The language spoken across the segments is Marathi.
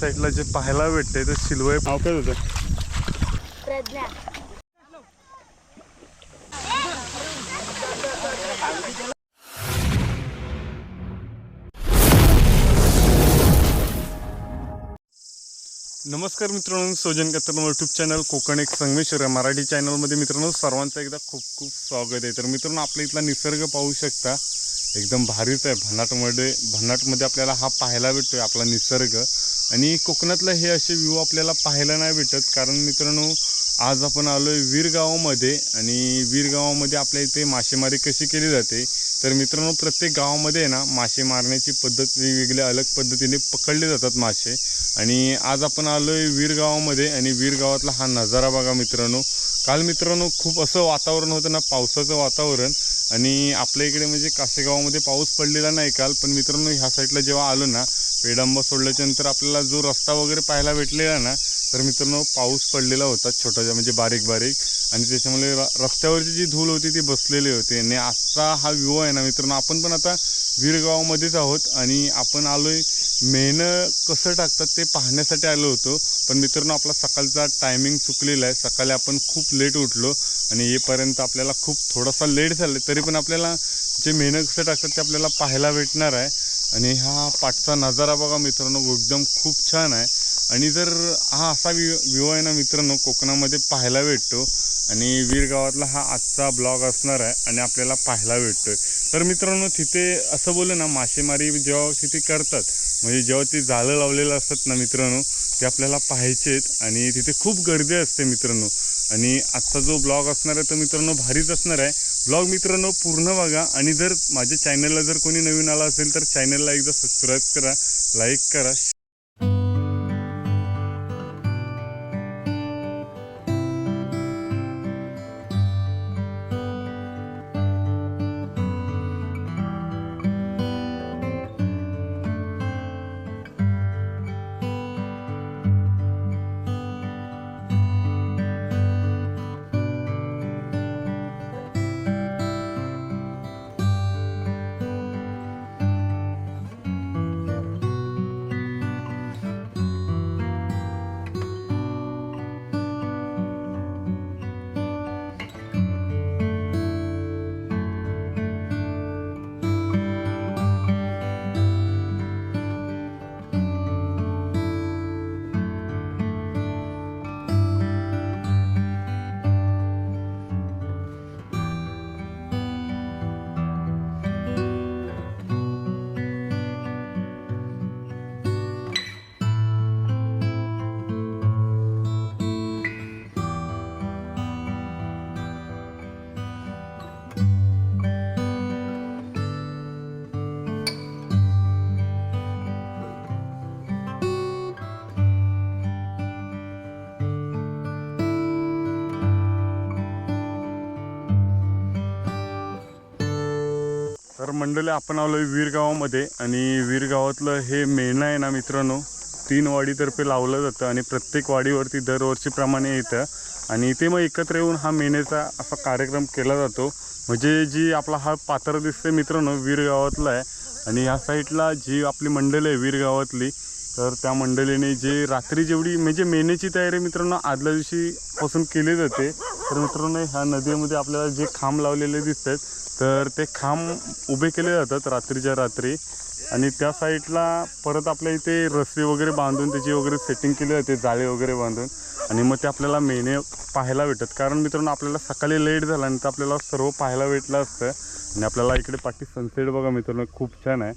साईडला जे पाहायला भेटते ते शिलवय नाव काय होतं प्रज्ञा. नमस्कार मित्रांनो सोजन कत्तर यूट्यूब चॅनल कोकण एक संगमेश्वर आहे मराठी चॅनलमध्ये मित्रांनो सर्वांचं एकदा खूप खूप स्वागत आहे. तर मित्रांनो आपल्या इथला निसर्ग पाहू शकता. एकदम भारीच आहे. भन्नाटमध्ये भन्नाटमध्ये आपल्याला हा पाहायला भेटतोय आपला निसर्ग. आणि कोकणातलं हे असे व्ह्यू आपल्याला पाहायला नाही भेटत. कारण मित्रांनो आज आपण आलो आहे वीरगावामध्ये आणि वीरगावामध्ये आपल्या इथे मासेमारी कशी केली जाते? तर मित्रांनो प्रत्येक गावामध्ये आहे ना मासे मारण्याची पद्धत वेगवेगळ्या अलग पद्धतीने पकडले जातात मासे. आणि आज आपण आलो आहे वीरगावामध्ये आणि वीरगावातला हा नजारा बघा मित्रांनो. काल मित्रांनो खूप असं वातावरण होतं ना पावसाचं वातावरण. आणि आपल्या इकडे म्हणजे कासेगावामध्ये पाऊस पडलेला नाही काल पण मित्रांनो ह्या साईडला जेव्हा आलो ना पेडांबा सोडल्याच्या नंतर आपल्याला जो रस्ता वगैरे पाहायला भेटलेला ना तर मित्रांनो पाऊस पडलेला होता छोटासा म्हणजे बारीक बारीक. आणि त्याच्यामुळे र- रस्त्यावरची जी धूल होती ती बसलेली होती. आणि आजचा हा व्ह्यू आहे ना मित्रांनो आपण पण आता वीरगावामध्येच आहोत आणि आपण आलो आहे मेहनत कसं टाकतात ते पाहण्यासाठी आलो होतो पण मित्रांनो आपला सकाळचा टायमिंग चुकलेला आहे. सकाळी आपण खूप लेट उठलो आणि येपर्यंत आपल्याला खूप थोडासा लेट झाला तरी पण आपल्याला जे मेहनत कसं टाकतात ते आपल्याला पाहायला भेटणार आहे. आणि हा पाठचा नजारा बघा मित्रांनो एकदम खूप छान आहे. आणि जर हा असा व्ह्यू व्ह्यू आहे ना मित्रांनो कोकणामध्ये पाहायला भेटतो. आणि वीर गावातला हा आजचा ब्लॉग असणार आहे आणि आपल्याला पाहायला भेटतोय. तर मित्रांनो तिथे असं बोललं ना मासेमारी जेव्हा तिथे करतात म्हणजे जेव्हा ते जाळं लावलेलं असतात ना मित्रांनो ते आपल्याला पाहायचेत आणि तिथे खूप गर्दी असते मित्रांनो. आणि आजचा जो ब्लॉग असणार आहे तर मित्रांनो भारीच असणार आहे. ब्लॉग मित्रांनो पूर्ण बघा आणि जर माझ्या चॅनलला जर कोणी नवीन आला असेल तर चॅनलला एकदा सबस्क्राईब करा लाईक करा तर मंडळी आपण आलो आहे वीरगावामध्ये आणि वीरगावातलं हे मेणं आहे ना मित्रांनो तीन वाडीतर्फे लावलं जातं आणि प्रत्येक वाडीवरती दरवर्षीप्रमाणे येतं. आणि इथे मग एकत्र येऊन हा मेणेचा असा कार्यक्रम केला जातो. म्हणजे जी आपला हा पात्र दिसते मित्रांनो वीरगावातला आहे. आणि ह्या साईडला जी आपली मंडळी आहे वीरगावातली तर त्या मंडळीने जे रात्री जेवढी म्हणजे मेनेची तयारी मित्रांनो आदल्या दिवशी पासून केली जाते. तर मित्रांनो ह्या नदीमध्ये आपल्याला जे खांब लावलेले दिसतात तर ते खांब उभे केले जातात रात्रीच्या रात्री. आणि त्या साईडला परत आपल्या इथे रस्ते वगैरे बांधून त्याची वगैरे सेटिंग केली जाते जाळे वगैरे बांधून. आणि मग ते आपल्याला मेने पाहायला भेटतात. कारण मित्रांनो आपल्याला सकाळी लेट झाला आणि तर आपल्याला सर्व पाहायला भेटलं असतं. आणि आपल्याला इकडे पाठी सनसेट बघा मित्रांनो खूप छान आहे.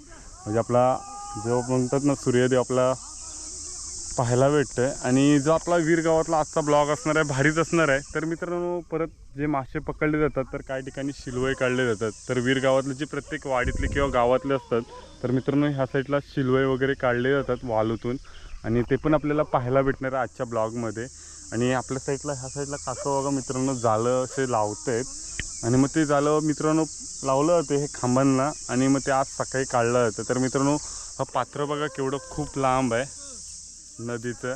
म्हणजे आपला जो म्हणतात ना सूर्यदेव आपला पाहायला भेटतोय आणि जो आपला वीर गावातला आजचा ब्लॉग असणार आहे भारीच असणार आहे तर मित्रांनो परत जे मासे पकडले जातात तर काही ठिकाणी शिलवय काढले जातात. तर वीर गावातले जे प्रत्येक वाडीतले किंवा गावातले असतात तर मित्रांनो ह्या साईडला शिलवई वगैरे काढले जातात वालूतून. आणि ते पण आपल्याला पाहायला भेटणार आहे आजच्या ब्लॉगमध्ये. आणि आपल्या साईडला ह्या साईडला कासव बघा मित्रांनो जाळं असे लावत आहेत आणि मग ते जाळं मित्रांनो लावलं जाते हे खांबांना आणि मग ते आज सकाळी काढलं जातं. तर मित्रांनो हा पात्र बघा केवढं खूप लांब आहे नदीचं.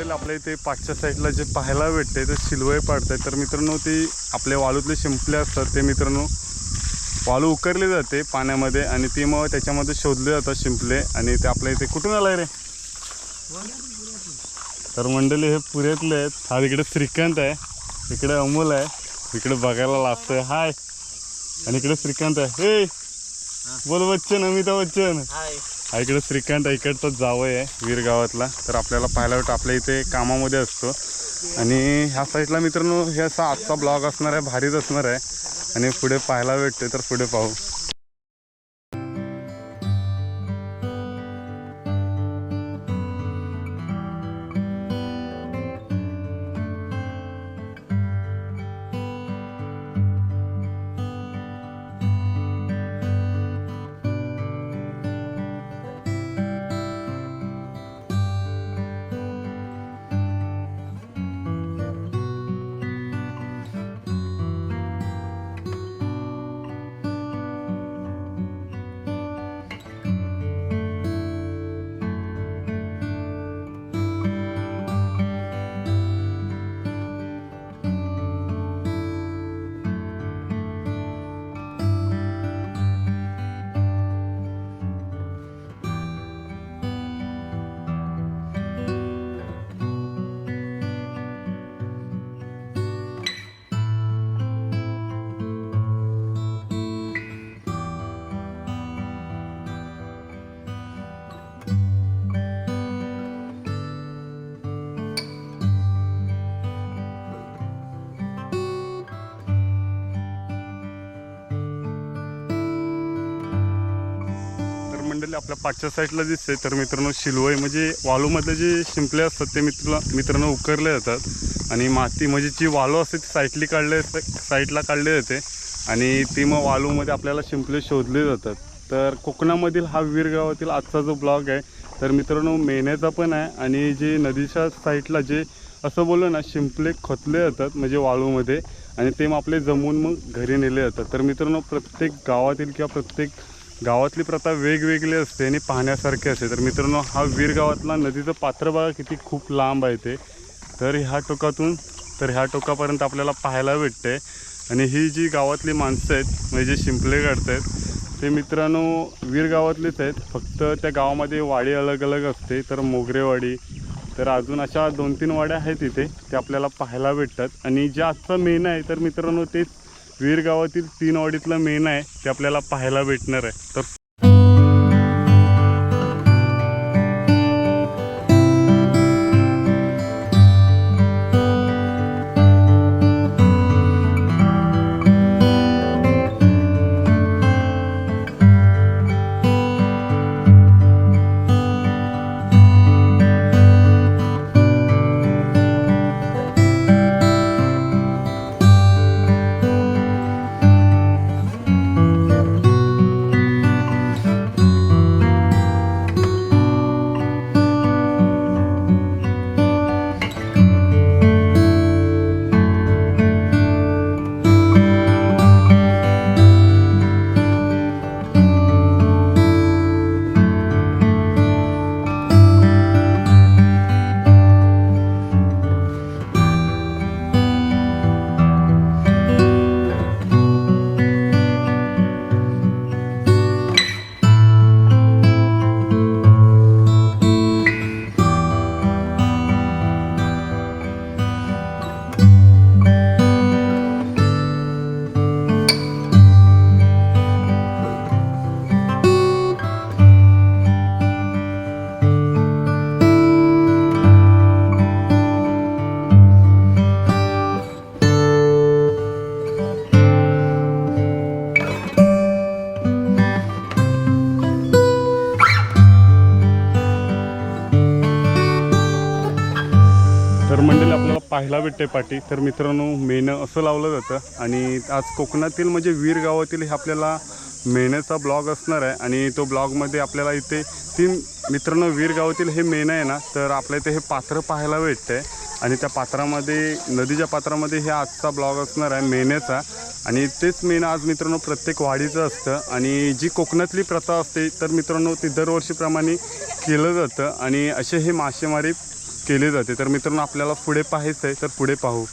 मंडळी आपल्या इथे पाचच्या साईडला जे पाहायला भेटते ते शिलवय पाडताय. तर मित्रांनो ते आपल्या वाळूतले शिंपले असतात ते मित्रांनो वाळू उकरले जाते पाण्यामध्ये आणि ते मग त्याच्यामध्ये शोधले जातात शिंपले. आणि ते आपल्या इथे कुठून आलाय रे? तर मंडळी हे पुऱ्यातले आहेत. हा इकडे श्रीकांत आहे. इकडे अमोल आहे. इकडे बघायला लागतंय हाय. आणि इकडे श्रीकांत आहे. हे! बोल बच्चन अमिताभ बच्चन. हा इकडे श्रीकांत इकडचाच जावं आहे वीर गावातला तर आपल्याला पाहायला वाटतं आपल्या इथे कामामध्ये असतो. आणि ह्या साईडला मित्रांनो हे असा आजचा ब्लॉग असणार आहे भारीच असणार आहे. आणि पुढे पाहायला भेटते तर पुढे पाहू. तर आपल्या पाचच्या साईडला दिसते तर मित्रांनो शिलवय म्हणजे वाळूमधले जे शिंपले असतात ते मित्र मित्रांनो उकरले जातात. आणि माती म्हणजे जी वाळू असते ती साईडली काढले साईडला काढले जाते. आणि ती मग वाळूमध्ये आपल्याला शिंपले शोधले जातात. तर कोकणामधील हा वीर गावातील आजचा जो ब्लॉग आहे तर मित्रांनो मेहण्याचा पण आहे. आणि जे नदीच्या साईडला जे असं बोललो ना शिंपले खोतले जातात म्हणजे वाळूमध्ये आणि ते मग आपले जमून मग घरी नेले जातात. तर मित्रांनो प्रत्येक गावातील किंवा प्रत्येक गावातली प्रथा वेगवेगळी असते आणि पाहण्यासारखी असते. तर मित्रांनो हा वीर गावातला नदीचं पात्र बघा किती खूप लांब आहे ते. तर ह्या टोकातून तर ह्या टोकापर्यंत आपल्याला पाहायला भेटते. आणि ही जी गावातली माणसं आहेत म्हणजे जे शिंपले काढत आहेत ते मित्रांनो वीर गावातलेच आहेत. फक्त त्या गावामध्ये वाडी अलग अलग असते. तर मोगरेवाडी तर अजून अशा दोन तीन वाड्या आहेत इथे ते आपल्याला पाहायला भेटतात. आणि जे आजचा मेन आहे तर मित्रांनो तेच वीर गावातील तीन ऑडीतला मेन आहे ते आपल्याला पाहायला भेटणार आहे. तर पाहायला भेटते पाठी तर मित्रांनो मेणं असं लावलं जातं. आणि आज कोकणातील म्हणजे वीर गावातील हे आपल्याला मेण्याचा ब्लॉग असणार आहे. आणि तो ब्लॉगमध्ये आपल्याला इथे तीन मित्रांनो वीर गावातील हे मेणं आहे ना तर आपल्या इथे हे पात्र पाहायला भेटतंय. आणि त्या पात्रामध्ये नदीच्या पात्रामध्ये हे आजचा ब्लॉग असणार आहे मेण्याचा. आणि तेच मेन आज मित्रांनो प्रत्येक वाडीचं असतं. आणि जी कोकणातली प्रथा असते तर मित्रांनो ती दरवर्षीप्रमाणे केलं जातं. आणि असे हे मासेमारी केले जाते. तर मित्रांनो आपल्याला पुढे पाहायचं आहे तर पुढे पाहू.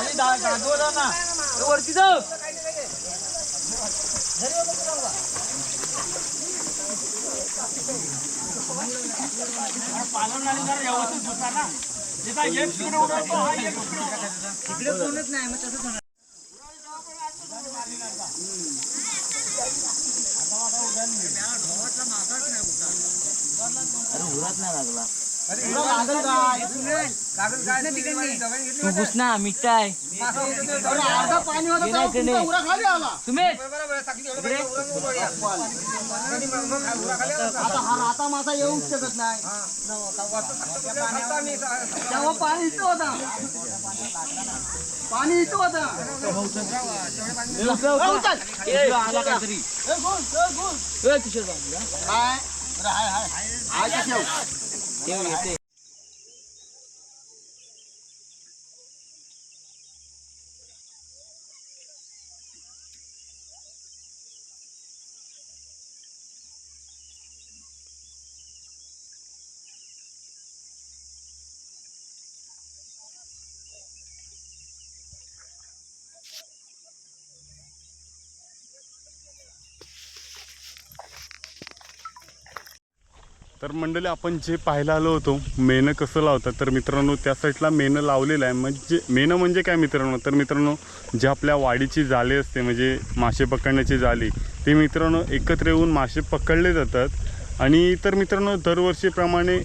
सगळा खाली वरती जाऊ पालन इकडे कोणच नाही मग तसंच होणार. तू घुस ना मिठा आहे अरे अर्धा पाणी होतं तेव्हा इकडे. तुमचा उरा खाली आला. तुम्ही आता हा राता मासा येऊ शकत नाही. तेव्हा पाणी इथं होता. पाणी इथं होतं. आला काहीतरी. बाबू, हाय अरे हाय. हाय हाय का ठेव ठेव येते तर मंडळी आपण जे पाहायला आलो होतो मेनं कसं लावतात तर मित्रांनो त्या साईडला मेनं लावलेलं आहे. म्हणजे मेनं म्हणजे काय मित्रांनो? तर मित्रांनो जे आपल्या वाडीची जाळे असते म्हणजे मासे पकडण्याची जाळी ते मित्रांनो एकत्र येऊन मासे पकडले जातात. आणि तर मित्रांनो दरवर्षीप्रमाणे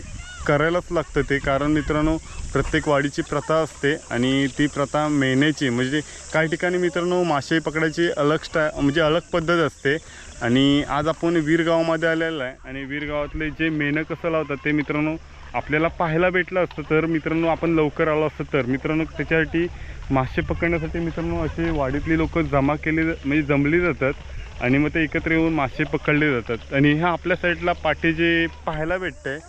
करायलाच लागतं ते. कारण मित्रांनो प्रत्येक वाडीची प्रथा असते आणि ती प्रथा मेहण्याची म्हणजे काही ठिकाणी मित्रांनो मासे पकडायची अलग स्टा म्हणजे अलग पद्धत असते. आणि आज आपण वीरगावामध्ये आलेलो आहे आणि वीरगावातले जे मेनं कसं लावतात ते मित्रांनो आपल्याला पाहायला भेटलं असतं. तर मित्रांनो आपण लवकर आलो असतं. तर मित्रांनो त्याच्यासाठी मासे पकडण्यासाठी मित्रांनो असे वाडीतली लोक जमा केले जा- म्हणजे जमली जातात. आणि मग ते एकत्र येऊन मासे पकडले जातात. आणि ह्या आपल्या साईडला पाठी जे पाहायला भेटतंय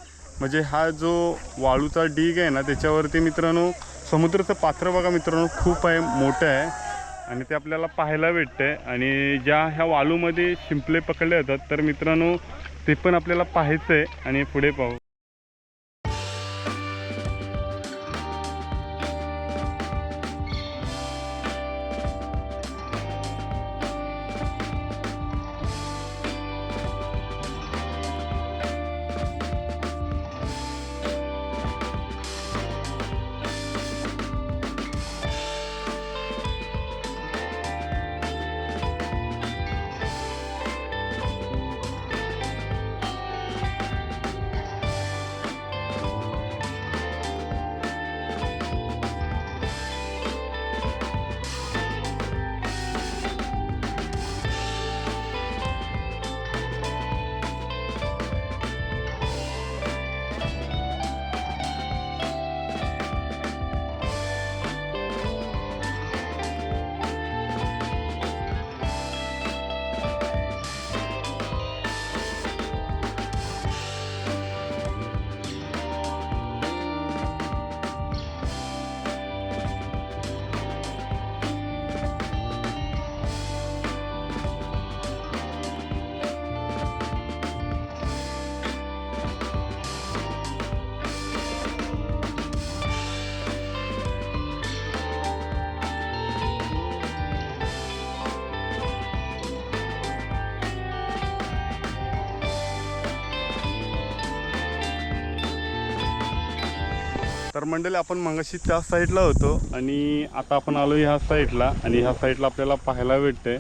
म्हणजे हा जो वाळूचा डीग आहे ना त्याच्यावरती मित्रांनो समुद्राचं पात्र बघा मित्रांनो खूप आहे मोठं आहे. आणि ते आपल्याला पाहायला भेटतंय. आणि ज्या ह्या वाळूमध्ये शिंपले पकडले जातात तर मित्रांनो ते पण आपल्याला पाहायचं आहे आणि पुढे पाहू. तर मंडळी आपण मगाशी त्या साईडला होतो आणि आता आपण आलो ह्या साईडला आणि ह्या साईडला आपल्याला पाहायला भेटते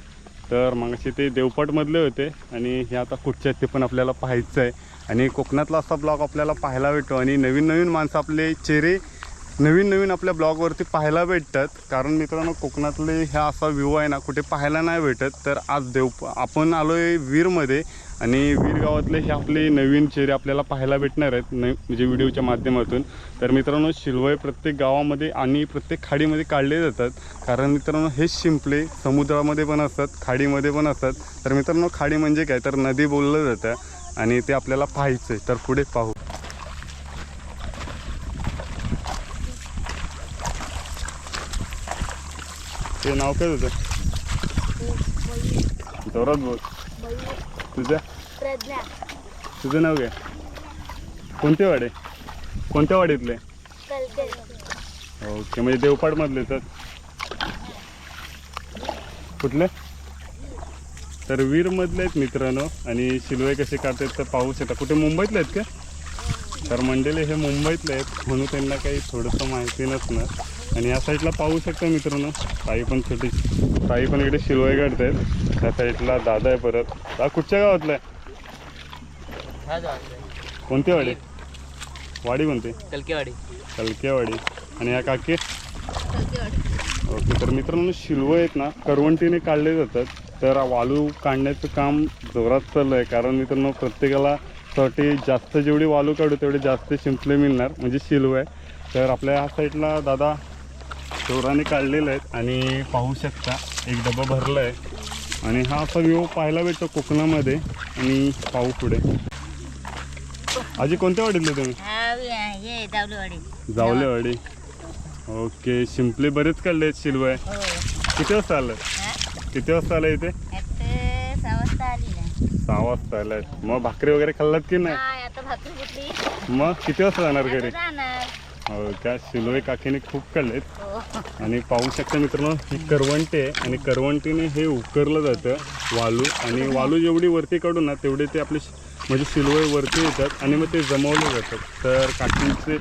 तर मगाशी ते देवपाटमधले होते आणि हे आता कुठचे आहेत ते पण आपल्याला पाहायचं आहे आणि कोकणातला असा ब्लॉग आपल्याला पाहायला भेटतो आणि नवीन नवीन माणसं आपले चेहरे नवीन नवीन आपल्या ब्लॉगवरती पाहायला भेटतात. कारण मित्रांनो कोकणातले ह्या असा व्ह्यू आहे ना कुठे पाहायला नाही भेटत. तर आज देव आपण आलो आहे वीरमध्ये आणि वीर गावातले हे आपले नवीन चेहरे आपल्याला पाहायला भेटणार आहेत न म्हणजे व्हिडिओच्या माध्यमातून. तर मित्रांनो शिलवय प्रत्येक गावामध्ये आणि प्रत्येक खाडीमध्ये काढले जातात. कारण मित्रांनो हेच शिंपले समुद्रामध्ये पण असतात खाडीमध्ये पण असतात. तर मित्रांनो खाडी म्हणजे काय? तर नदी बोललं जातं आणि ते आपल्याला पाहायचं आहे तर पुढे पाहू. ते नाव काय तुझं जोरात बोल तुझं तुझं नाव काय कोणते वाडे कोणत्या वाडीतले ओके म्हणजे देवपाडमधले तर कुठले तर वीरमधले आहेत मित्रांनो आणि शिलवे कसे काढतात तर पाहू शकता कुठे मुंबईतले आहेत का? तर मंडेले हे मुंबईतले आहेत म्हणून त्यांना काही थोडंसं माहिती नसणार. आणि या साईडला पाहू शकता मित्रांनो ताई पण छोटी. ताई पण इकडे शिलवे काढतायत. त्या साईडला दादा आहे परत. हा कुठच्या गावातला आहे? कोणती वाडी? वाडी कोणती? कलकेवाडी. कलकेवाडी. आणि या काकी? ओके तर मित्रांनो शिलवं आहेत ना करवंटीने काढले जातात. तर वालू काढण्याचं काम जोरात चाललं आहे कारण मित्रांनो प्रत्येकाला साठी जास्त जेवढी वालू काढू तेवढे जास्त शिंपले मिळणार. म्हणजे शिलवं आहे. तर आपल्या ह्या साईडला दादा जोराने काढलेले आहेत आणि पाहू शकता एक डबा भरला आहे आणि हा असा व्ह्यू पाहायला भेटतो कोकणामध्ये आणि पाहू पुढे. आजी कोणत्या वाडीतले तुम्ही? जावलेवाडी. ओके शिंपले बरेच काढले आहेत शिलवाय हो. किती वाजता आलं किती वाजता आलं इथे? सहा वाजता आलाय. मग भाकरी वगैरे खाल्लात की नाही? मग किती वाजता जाणार घरी? त्या शिलवे काकीने खूप काढलेत आणि पाहू शकता मित्रांनो ही करवंटे आहे. आणि करवंटीने हे उकरलं जातं वालू. आणि वालू जेवढी वरती काढू ना तेवढे ते आपले म्हणजे शिलवे वरती येतात. आणि मग ते जमवले जातात. तर काकींचे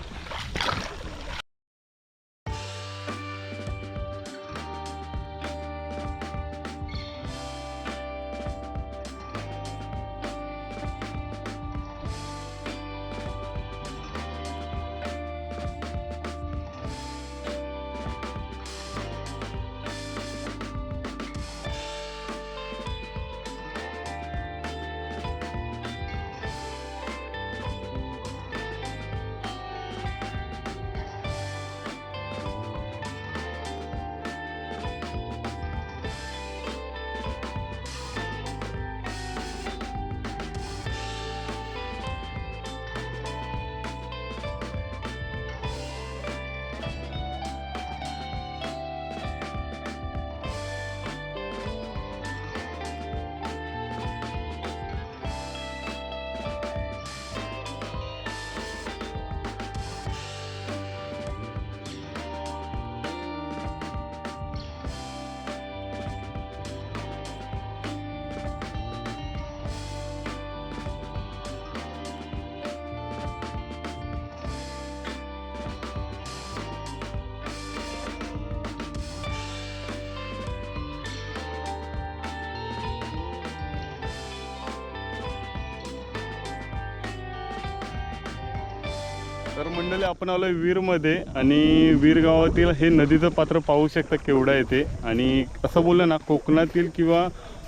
तर मंडळी आपण आलोय वीरमध्ये आणि वीर गावातील हे नदीचं पात्र पाहू शकता केवढं आहे ते. आणि असं बोललं ना कोकणातील किंवा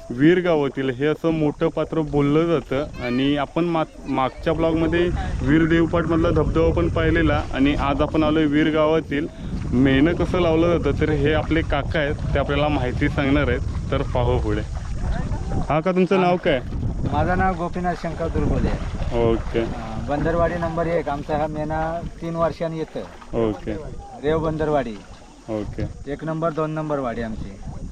वीर गावातील हे असं मोठं पात्र बोललं जातं. आणि आपण माग मागच्या ब्लॉगमध्ये वीर देवपाटमधला धबधबा पण पाहिलेला आणि आज आपण आलोय वीर गावातील मेणं कसं लावलं जातं तर हे आपले काका आहेत ते आपल्याला माहिती सांगणार आहेत. तर पाहू पुढे. हा का तुमचं नाव काय? माझं नाव गोपीनाथ शंकर दुर्गोले ओके. बंदरवाडी नंबर एक आमचा हा मेना तीन वर्षांनी येतं ओके. रेव बंदरवाडी. ओके. एक नंबर दोन नंबर वाडी आमची.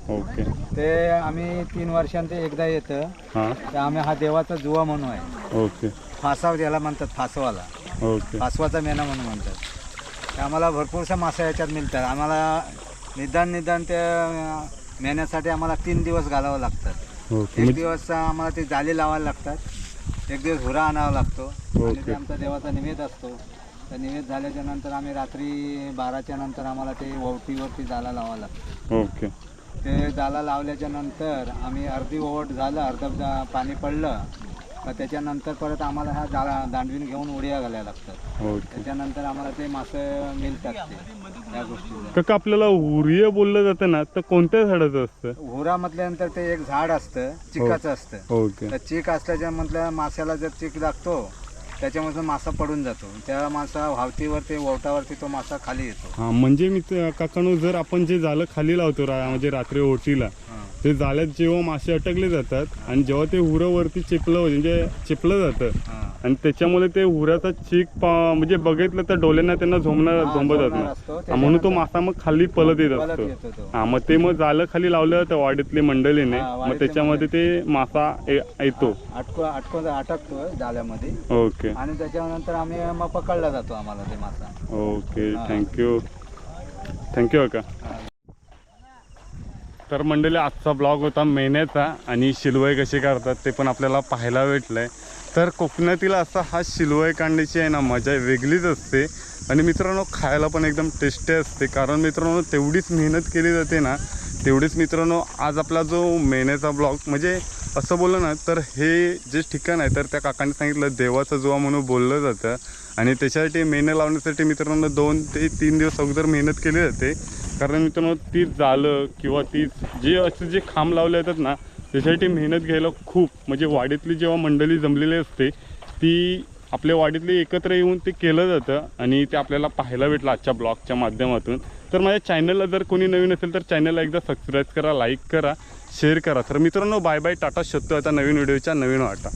ओके. ते आम्ही तीन वर्षांत एकदा येतं. हां? तर आम्ही हा देवाचा जुवा म्हणून आहे. ओके. फासाव ज्याला म्हणतात फासवाला. ओके. फासवाचा मेना म्हणून म्हणतात. ते आम्हाला भरपूरशा मासा याच्यात मिळतात. आम्हाला निदान निदान त्या अं, मेहण्यासाठी आम्हाला तीन दिवस घालावं लागतात. ओके. एक म्हणजे दिवस आम्हाला ते जाले लावायला लागतात. एक दिवस हुरा आणावा लागतो. आणि. ते आमचा देवाचा निवेद असतो. तर निवेद झाल्याच्यानंतर आम्ही रात्री बाराच्या नंतर आम्हाला ते ववटीवरती जाला लावावं लागतं. ओके. ते जाला लावल्याच्या नंतर आम्ही अर्धी ओवट झालं अर्ध पाणी पडलं. का त्याच्यानंतर परत आम्हाला हा जाला दांडवीन घेऊन उड्या घालायला लागतात. ओके त्याच्यानंतर आम्हाला ते मासे मिळतात ते या गोष्टीचं काका आपल्याला उरिय बोललं जातं ना तर कोणत्या झाडाचं असतं? हुरा म्हटल्यानंतर ते एक झाड असतं चिकाचं असतं. ओके. तर चीक असल्याच्या म्हटलं माश्याला जर चीक लागतो त्याच्यामध्ये मासा पडून जातो. त्या मासा व्हावतीवरती ओवटावरती तो मासा खाली येतो. हा म्हणजे मी काकानो जर आपण जे जालं खाली लावतो रा म्हणजे रात्री ओटीला ते जाळ्यात जेव्हा मासे अटकले जातात आणि जेव्हा ते हुरावरती चिपलं म्हणजे चिपलं जातं हां. आणि त्याच्यामुळे ते हुराचा चीक पा- म्हणजे बघितलं तर डोल्यांना त्यांना झोमणार झोंबत. हा, म्हणून तो मासा मग खाली पलत येत असतो. हा मग ते मग जालं खाली लावलं जातं वाडीतली मंडळीने मग त्याच्यामध्ये ते मासा येतो. अटको अटको अटकतो जाळ्यामध्ये ओके. आणि त्याच्यानंतर आम्ही मग पकडला जातो आम्हाला ते मासा. ओके. थँक्यू थँक्यू हा. तर मंडळी आजचा ब्लॉग होता मेहनतचा आणि शिलवय कशी करतात ते पण आपल्याला पाहायला भेटलंय. तर कोकणातील असा हा शिलवाई काढण्याची आहे ना मजा वेगळीच असते. आणि मित्रांनो खायला पण एकदम टेस्टी असते. कारण मित्रांनो तेवढीच मेहनत केली जाते ना तेवढीच मित्रांनो आज आपला जो मेहनतचा ब्लॉग म्हणजे असं बोललं ना तर हे जे ठिकाण आहे तर त्या काकांनी सांगितलं देवाचा जुवा म्हणून बोललं जातं. आणि त्याच्यासाठी मेहनत लावण्यासाठी मित्रांनो दोन ते तीन दिवस अगोदर मेहनत केली जाते. कारण मित्रांनो ती जालं किंवा ती जे असं जे खांब लावले जातात ना त्याच्यासाठी मेहनत घ्यायला खूप म्हणजे वाडीतली जेव्हा मंडळी जमलेली असते ती आपल्या वाडीतली एकत्र येऊन ते केलं जातं आणि ते आपल्याला पाहायला भेटलं आजच्या ब्लॉगच्या माध्यमातून. तर माझ्या चॅनलला जर कोणी नवीन असेल तर चॅनलला एकदा सबस्क्राईब करा लाईक करा शेअर करा. तर मित्रांनो बाय बाय टाटा शोधतो आता नवीन व्हिडिओच्या नवीन वाटा.